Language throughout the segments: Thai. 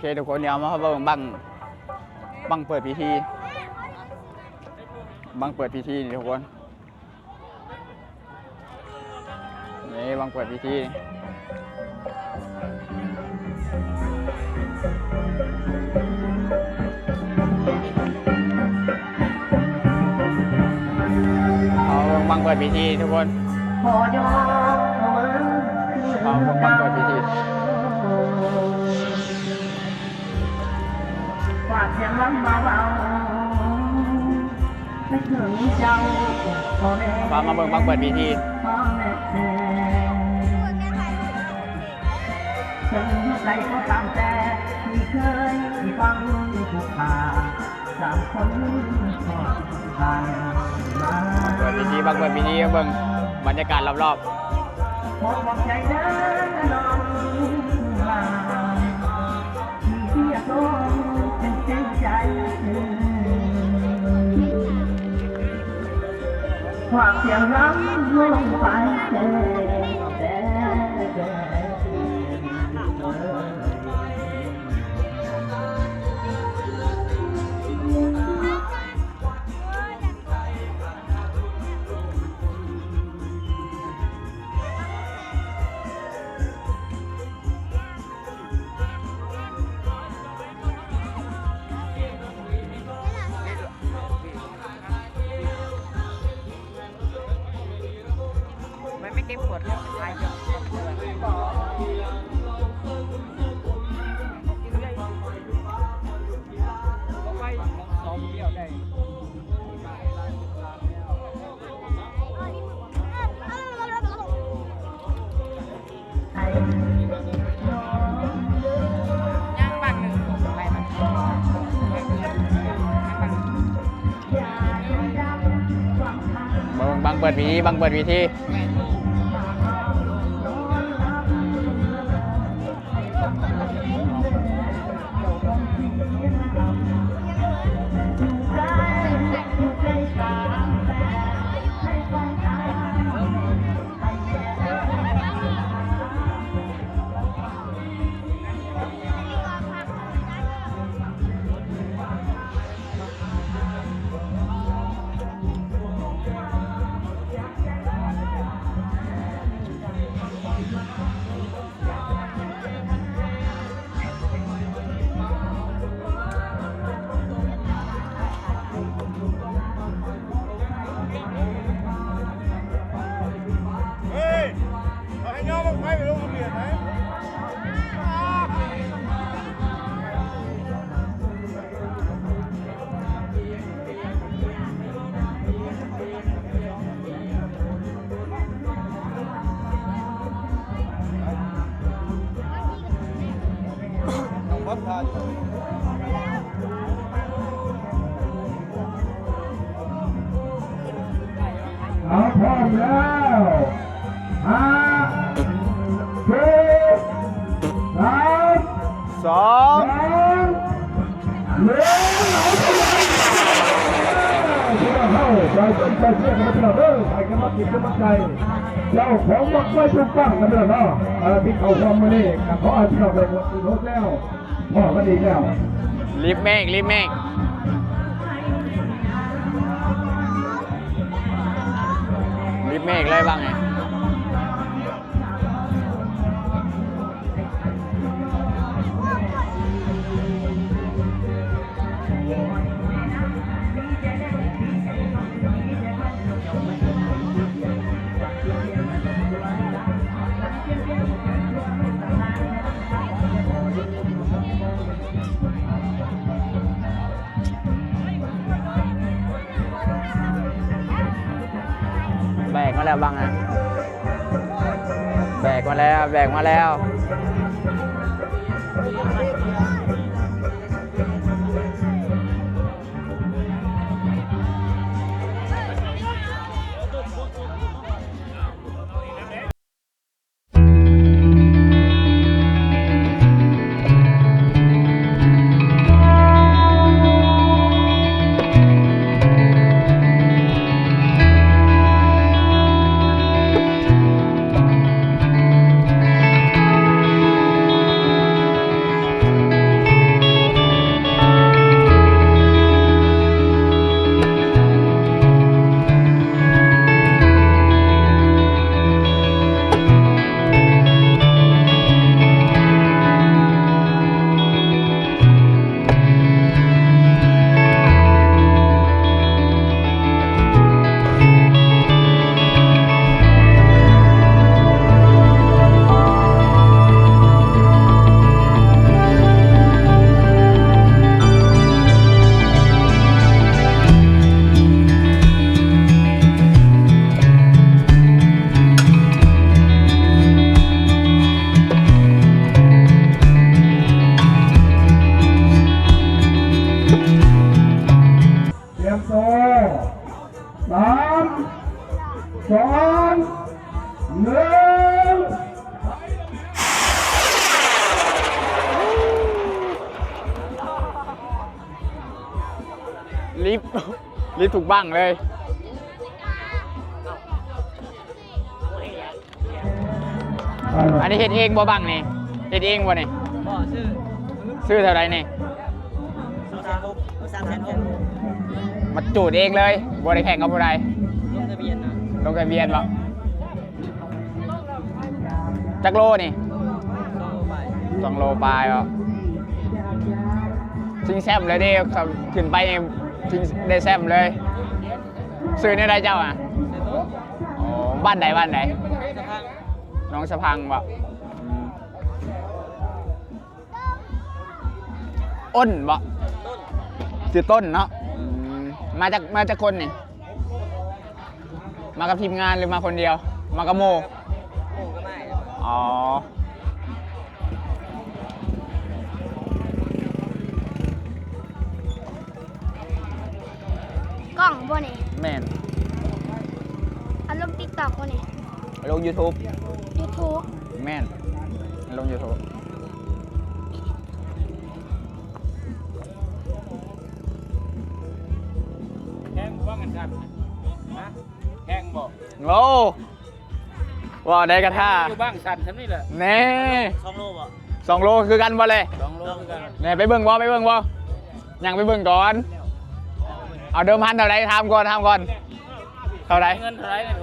เคทุกคนเดี๋ยวมาเบิ่งบังบังเปิดพิธีบังเปิดพิธีนี่ทุกคนนี่บังเปิดพิธีเอาบังเปิดพิธีทุกคนขอยอมเมืองเอาบังเปิดพิธี สียงลำเบาๆไม่ถึงเจ้าพ่อแม่พามาเบิ่งบังเปิดพิธีพ่อแม่ถึงใดก็ตามแต่ที่เคยฟังทุกข่าวสามคนทอดทางมาบังเปิดพิธีบังเปิดพิธีเบิ่งบรรยากาศรอบหมดหวังใจเดินน้อ ควา บิ่งบังเปิดวิธีบังเปิดวิธี สองสองหนึ่งเอาไปเข้าไปต้นไปเชี่ยกันมาตลอดเด้อไปกันมาติดกันมาใจเจ้าของมักไม่ถูกต้องกันเด้อเนาะเออที่เขาความมานี่กับเขาอาจจะเอาไปหมดรถแล้วพ่อก็ดีแล้วรีบเมฆรีบเมฆรีบเมฆเลยบ้างไง แบกมาแล้ว แบกมาแล้ว ลิฟต์ถูกบ้างเลย อันนี้เฮ็ดเองบ่บังนี่เฮ็ดเองบ่นี่บ่ซื้อซื้อเท่าไหรนี่สองแสนหกสามแสนหกมาจูดเองเลยบ่ได้แข่งกับผู้ใดลงทะเบียนนะลงทะเบียนบ่จักโลนี่ก็ไปสองโลปลายบ่ชิงแซมเลยเด้ครับขึ้นไป นี่ชิงได้แซมเลยซื้อในใดเจ้าอะในโต๊ะอ๋อบ้านใดบ้านใดสะพานน้องสะพังบ่อ้นบ่ต้นชื่อต้นเนาะอืมมาจากมาจากคนนี่มากับทีมงานหรือมาคนเดียว มากับโมโอ้ก็ไม่อ๋ กล้องบ่นี่แม่นอันลงติ๊กต็อกบ่นี่ลง YouTube ยูทูบแม่นลง YouTube แข้งว่างันกันนะแข้งบอกโอ้ว่าได้กระท่าอยู่บ้างสันฉันนี่แหละแน่สองโลบ่สองโลคือกันบ่เลยสองโลคือกันแน่ไปเบิ่งบ่ไปเบิ่งบ่ยังไปเบิ่งก่อน เอาเดิมพันเท่าไรทำก่อนทำก่อน เท่าไรเงินเท่าไหรเนี่ย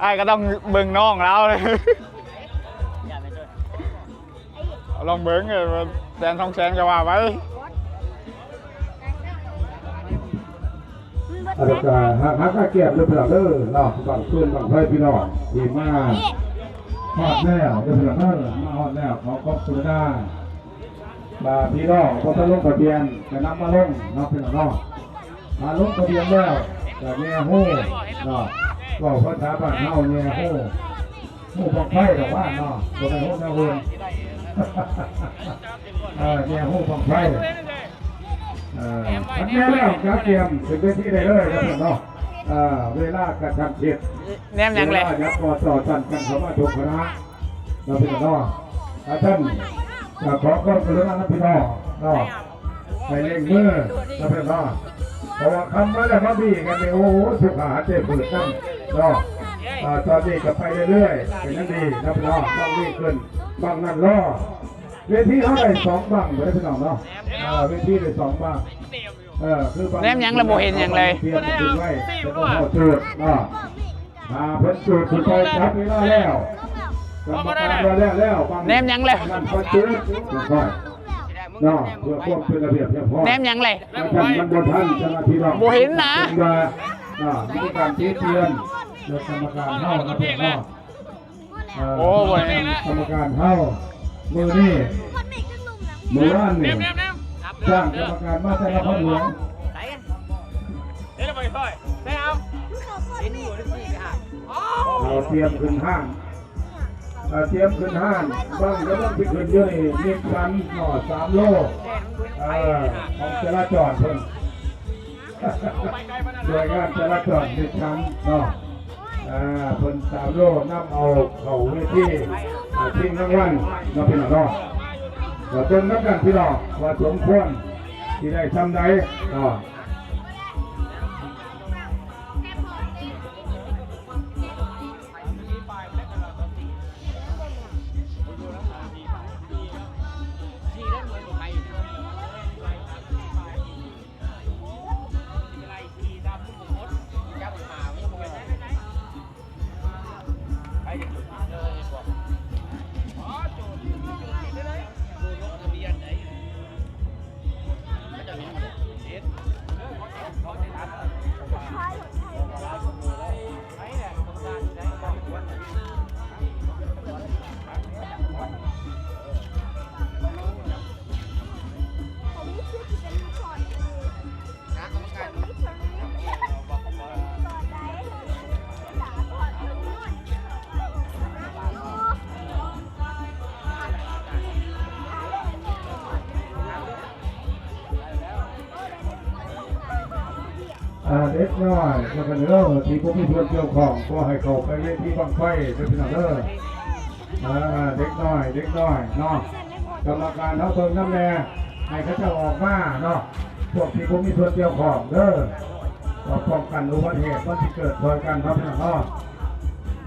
ไอ้ก็ต้องเบิ่งน้องแล้วเลยอย่าไปด้วยลองเบิ้งเลยว่าแสนสองแสนก็ว่าไว้มันเบิดอาจจะหาหากาเก็บหรือเปล่าเด้อเนาะบางคืนบางไฟพี่น้องดีมากนี่ฮอดแนวเด้อพี่น้องเด้อมาฮอดแนวขอขอบคุณได้ บาพี่น้องพอจะลงทะเบียนจะนำมาลงนาะพี่น้องมาลงทะเบียนแล้วแต่แง่ฮู้เนาะก็ภาษาบ้านเฮาแง่ฮู้ฮู้บังไฟดอกว่าเนาะบ่ได้ฮู้แนวอื่นเออแง่ฮู้บังไฟเอ่ออันนี้แล้วการเตรียมถึงเวทีได้เลยครับเนาะเอ่อเวลากระชันชิดแนมยังเลยวายับกอต่อจันกันเขามาทุกคณะเราเป็นเนาะอาท่าน เอ่อขอความกรุณานะพี่น้องเนาะไปเล่งมือเราเป็นเนาะเพราะว่าคำว่าแล้วมาบีกันเนี่ยโอ้โหสุขาเจ็บปวดนั่นเนาะเอ่อตอนนี้ก็ไปเรื่อยๆเป็นนั่นดีนะพี่น้องต้องรีบขึ้นบังนั่นล่อเวทีเขาได้สองบังไม่ได้พี่น้องเนาะเออเวทีได้สองบังเออคือแนมยังระบบเห็นยังเลยเพียรติดไว้แล้วก็เข้าจุดเนาะอ่าเพิ่นจุดสุดไปครับเวลาแล้ว แล้วแล้วบางแนมยังเลยนั่นก็จุดค่อยๆเนาะเพื่อความเป็นระเบียบเรียบร้อยแนมยังเลยอาจารย์มันบนท่านเจ้าหน้าที่เราบ่เห็นนะเป็นว่าเนาะมีการชี้เตือนโดยกรรมการเข้านะเพื่อนเนาะเโอ้บ่เห็นกรรมการเข้ามือนี่คนเมฆขึ้นลุมหลังมือว่านนี่สร้างกรรมการมาแต่ละคนหลวงไหนกันเดี๋ยวเราไปค่อยได้เอาเห็นอยู่ที่สี่ไปหาเราเตรียมขึ้นห้าง เตรียมขึ้นห้างบ้างก็ต้องไปขึ้นเยอะนี่มีกันหน่อสามโลของจราจรเพิ่นโดยงานจราจรมีชั้นเนาะอ่าเพิ่นสามโลนำเอาเข่าเวทีอ่าทิ้งรางวัลเนาะพี่น้องเนาะเราจนนักกันพี่น้องว่าสมควรที่ได้ทำได้เนาะ อ่าเด็กน้อยแล้วก็เนื้อที่ผมมีส่วนเกี่ยวของก็ให้เขาไปเวทีบังไฟเป็นหน้องเด้ออ่าเด็กน้อยเด็กน้อยเนาะกรรมการเขาเพิ่งน้ำแน่ให้เขาจะออกมาเนาะพวกที่ผมมีส่วนเกี่ยวของเด้อก็ป้องกันอุบัติเหตุมันที่เกิดโดยกันครับพี่น้องเนาะ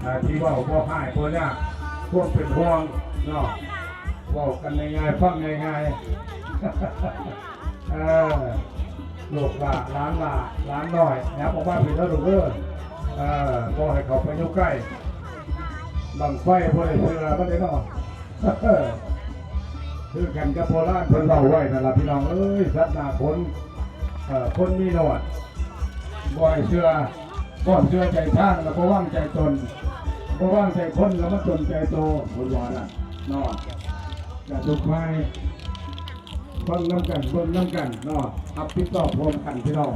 อ่าที่ว่าพ่อหายตัวเนี้ยพวกเป็นห่วงเนาะเว่ากันง่ายๆฟังง่ายๆ เออลูกหลาล้านหลาล้านหน่อยนะครับออกมาเป็นแล้วลูกเด้อเออก็ให้เขาไปยู่ใกล้บังไฟพวกไอ้เสือมันได้นาะคือกันกับโบราณเพิ่นเล่าไว้นั่นล่ะพี่น้องเอ้ยสัตว์นาคนเอ่อคนมีหนวดบ่ให้เชื่อก่อนเชื่อใจทางแล้วก็ว่างใจตนบ่ว่างใจคนแล้วมันจนใจโตบ่ว่าน่ะนาะจะทุกข์ไหม เบิ่งน้ำกันเบิ่งน้ำกันเนาะอับติดต่อพร้อมกันพี่น้อง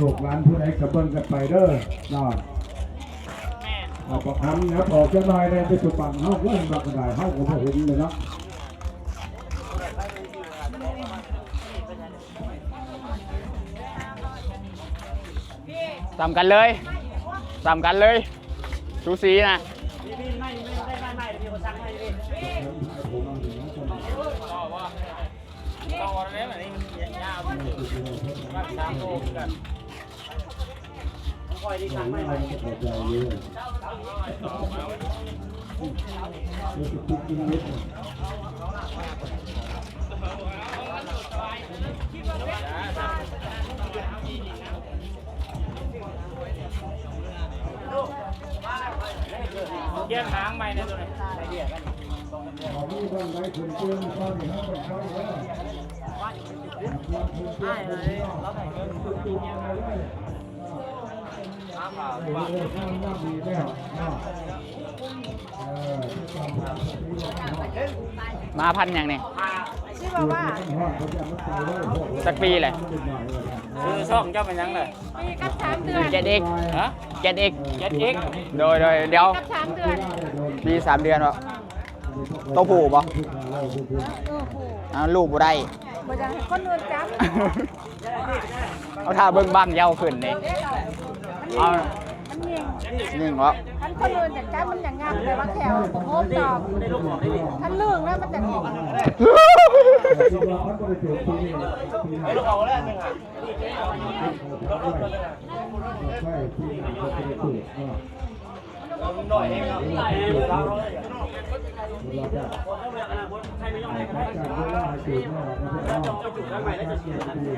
ลูกหลานผู้ใดก็เบิ่งกันไปเด้อเนาะเอาประคำนะบออกจะน้อยเลยไปสุบังเฮาเพื่อนบักกระดาษเฮาก็บ่เห็นเลยเนาะซ้ำกันเลยซ้ำกันเลยสูสีนะ เยี่ยมน้ำใหม่ในตัวนี้เอามีบ้างได้ถึงเตือนฟ้านี่เฮาต้องใช้เด้อใช่เลยเออข้งน้ำดีแล้วเนาะเออที่ต้องผ่านที่ต้าน มาพันอย่างนี้ชื่อว่าว่าฮอดเขาจะมาใส่ไว้พวกสักปีเลยคือช่องเจ้าเป็นยังเลยปีกับสามเดือนเจ็ดเอกฮะเจ็ดเอกเจ็ดเอ็กโดยโดยเดี๋ยวกับสามเดือนปีสามเดือนวะโตวผูบ่อ้าวลูกบ่ได้ บ่จะให้คนอื่นจับเอาท่าเบิ่งบ้างยาวขึ้นนี่เอามันเงียงนิ่งวะท่านคนอื่นจะจับมันอย่างงามแต่ว่าแถวโอ้ตอบท่านลื่นแล้วมันจะหนีที่ว่าเขาบ่ได้เจอปีนี้ปีนี้ลูกเอาแล้วนึงอะใช่ปีนี้เขาจะได้ถูกเนาะหน่อยเองครับ อ้ข้าการเวลาจุดเนี่ยเราจะเอาจุดใหม่แล้วจะเสียทันที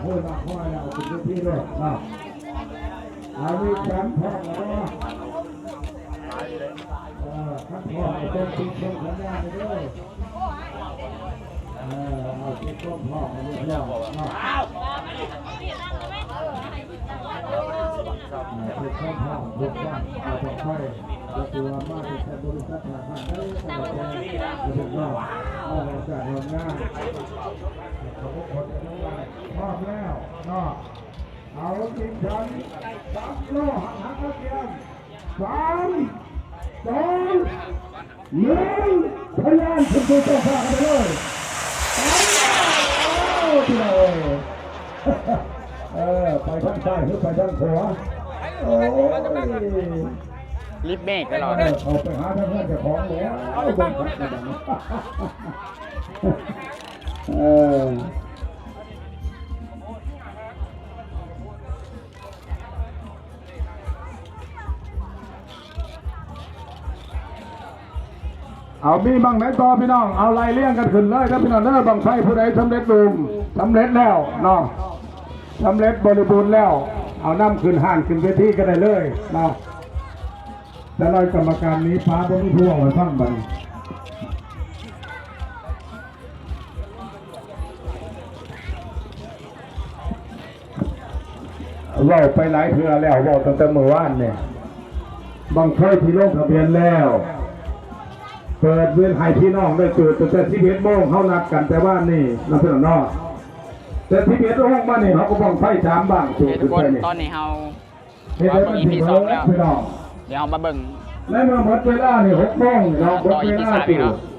เพื่อมาพ่อเราจุดที่ด้วยอามีแชมป์พ่อแล้วก็เออข้าพ่อไอ้ต้นติดต้นขันยาไปด้วยเออเอาติดต้นพ่อมาด้วยเนาะติดต้นพ่อบุกบ้านเอาไปค่อย ก็คือว่ามาติดแต่บแต่ละคนรู้สึกว่าเอาทำงานเขาบอกคนจะทำงามแล้วเนาะเอาจริงจังสามโลหักหักเทียมสามสองหนึ่งพยานคุณผู้ชมฟังกันเลยโอ้ทีเราเออไปทางซ้ายหรือไปทางขวาโอ้ย ลิฟเมกตลอดเออเขาไปหาทางเพื่อนเจ้าของแล้วบนขัดกระดังเออเอามีบังไหนต่อพี่น้อง เอาไล่เลี่ยงกันขึ้นเลยครับพี่น้องเด้อบังไฟผู้ใดสำเร็จลุมสำเร็จแล้วเนาะสำเร็จบริบูรณ์แล้ว เอาน้ำขึ้นห่านขึ้นเวทีก็ได้เลยเนาะ แต่เรากรรมการนี้ฟ้าบ่มีผู้เอาไว้ฟังบัดนเว่าไปหลายเทื่อแล้วเว่าตั้งแต่เมื่อวานเนี่ยบางเคยที่ลงทะเบียนแล้ว เปิดเวียนให้พี่น้องได้เกิดตั้งแต่สิบเอ็ดโมงเขานัดกันแต่ว่านี่เราเพื่อนนอกแต่สิบเอ็ดโมงมานี่เขาก็บ้องไฟสามบ้างสูเฮ้ยงทุขึ้กนคนไปนี่ตอนนี้เฮาเฮ็ดให้มันถึงเวลาพี่น้อง เดี๋ยวเฮามาเบิ่ง และเมื่อหมดเวลานี่หกโมงเราหมดเวลาต่อ EP